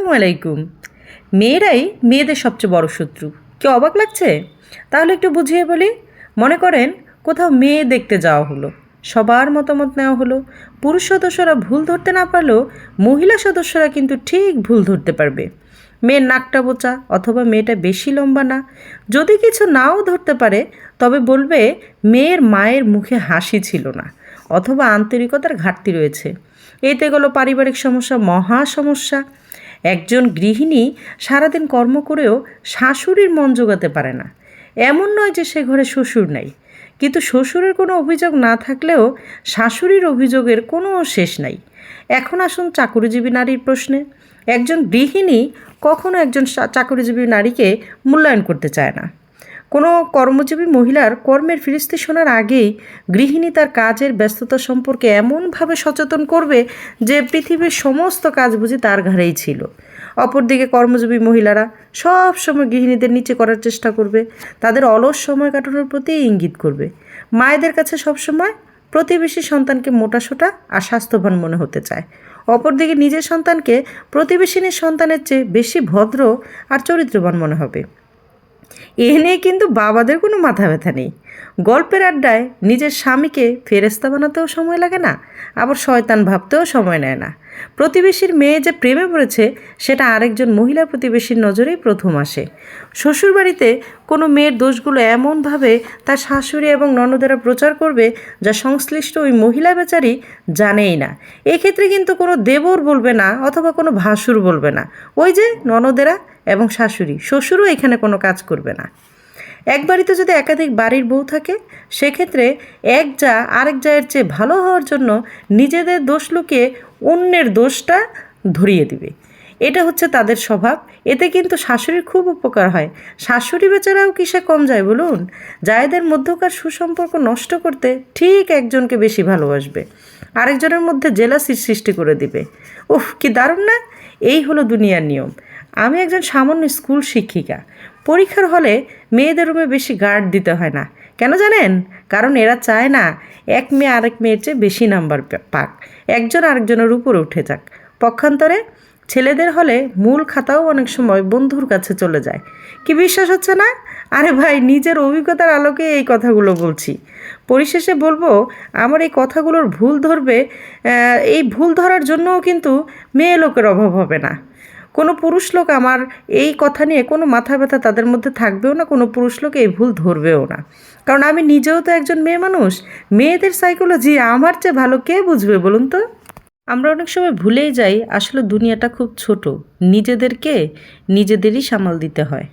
আসসালামু আলাইকুম। মেয়েরাই মেয়েদের সবচেয়ে বড় শত্রু। কি অবাক লাগছে? তাহলে একটু বুঝিয়ে বলি। মনে করেন, কোথাও মেয়ে দেখতে যাওয়া হলো, সবার মতামত নেওয়া হলো। পুরুষ সদস্যরা ভুল ধরতে না পারলেও মহিলা সদস্যরা কিন্তু ঠিক ভুল ধরতে পারবে। মেয়ের নাকটা বোচা অথবা মেয়েটা বেশি লম্বা না। যদি কিছু নাও ধরতে পারে, তবে বলবে মেয়ের মায়ের মুখে হাসি ছিল না অথবা আন্তরিকতার ঘাটতি রয়েছে। এতে গেলো পারিবারিক সমস্যা, মহা সমস্যা। একজন গৃহিণী সারাদিন কর্ম করেও শাশুড়ির মন জোগাতে পারে না। এমন নয় যে সে ঘরে শ্বশুর নাই। কিন্তু শ্বশুরের কোনো অভিযোগ না থাকলেও শাশুড়ির অভিযোগের কোনো শেষ নাই। এখন আসুন চাকুরিজীবী নারীর প্রশ্নে। একজন গৃহিণী কখনো একজন চাকুরিজীবী নারীকে মূল্যায়ন করতে চায় না। কোনো কর্মজীবী মহিলার কর্মের ফিরিস্তি শোনার আগেই গৃহিণী তার কাজের ব্যস্ততা সম্পর্কে এমনভাবে সচেতন করবে যে পৃথিবীর সমস্ত কাজ বুঝি তার ঘাড়েই ছিল। অপরদিকে কর্মজীবী মহিলারা সব সময় গৃহিণীদের নিচে করার চেষ্টা করবে, তাদের অলস সময় কাটানোর প্রতি ইঙ্গিত করবে। মায়েদের কাছে সবসময় প্রতিবেশী সন্তানকে মোটাসোটা আর স্বাস্থ্যবান মনে হতে চায়। অপরদিকে নিজের সন্তানকে প্রতিবেশিনীর সন্তানের চেয়ে বেশি ভদ্র আর চরিত্রবান মনে হবে। এ নিয়ে কিন্তু বাবাদের কোনো মাথা ব্যথা নেই। গল্পের আড্ডায় নিজের স্বামীকে ফেরেস্তা বানাতেও সময় লাগে না, আবার শয়তান ভাবতেও সময় নেয় না। প্রতিবেশীর মেয়ে যে প্রেমে পড়েছে, সেটা আরেকজন মহিলা প্রতিবেশীর নজরেই প্রথম আসে। শ্বশুরবাড়িতে কোনো মেয়ের দোষগুলো এমনভাবে তার শাশুড়ি এবং ননদেরা প্রচার করবে, যা সংশ্লিষ্ট ওই মহিলা বেচারি জানেই না। এক্ষেত্রে কিন্তু কোনো দেবর বলবে না, অথবা কোনো ভাসুর বলবে না। ওই যে ননদেরা এবং শাশুড়ি। শ্বশুরও এখানে কোনো কাজ করবে না। এক বাড়িতে যদি একাধিক বাড়ির বউ থাকে, সেক্ষেত্রে এক যা আরেক জায়ের চেয়ে ভালো হওয়ার জন্য নিজেদের দোষ লুকিয়ে অন্যের দোষটা ধরিয়ে দিবে। এটা হচ্ছে তাদের স্বভাব। এতে কিন্তু শাশুড়ির খুব উপকার হয়। শাশুড়ি বেচারাও কিসে কম যায় বলুন? জায়েদের মধ্যকার সুসম্পর্ক নষ্ট করতে ঠিক একজনকে বেশি ভালোবাসবে। আরেকজনের মধ্যে জেলাসির সৃষ্টি করে দিবে। উফ, কি দারুণ না? এই হলো দুনিয়ার নিয়ম। আমি একজন সামান্য স্কুল শিক্ষিকা। পরীক্ষার হলে মেয়েদের রুমে বেশি গার্ড দিতে হয় না। কেন জানেন? কারণ এরা চায় না, এক মেয়ে আরেক মেয়ের চেয়ে বেশি নাম্বার পাক। একজন আরেকজনের উপরে উঠে যাক। পক্ষান্তরে ছেলেদের হলে মূল খাতাও অনেক সময় বন্ধুর কাছে চলে যায়। কি বিশ্বাস হচ্ছে না? আরে ভাই, নিজের অভিজ্ঞতার আলোকে এই কথাগুলো বলছি। পরিশেষে বলব, আমার এই কথাগুলোর ভুল ধরবে এই ভুল ধরার জন্যও কিন্তু মেয়ে লোকের অভাব হবে না। কোনো পুরুষ লোক আমার এই কথা নিয়ে কোনো মাথা ব্যথা তাদের মধ্যে থাকবেও না, কোনো পুরুষ লোক এই ভুল ধরবেও না। কারণ আমি নিজেও তো একজন মেয়ে মানুষ। মেয়েদের সাইকোলজি আমার চেয়ে ভালো কে বুঝবে বলুন তো? আমরা অনেক সময় ভুলেই যাই আসলে দুনিয়াটা খুব ছোট। নিজেদেরকে নিজেদেরই সামাল দিতে হয়।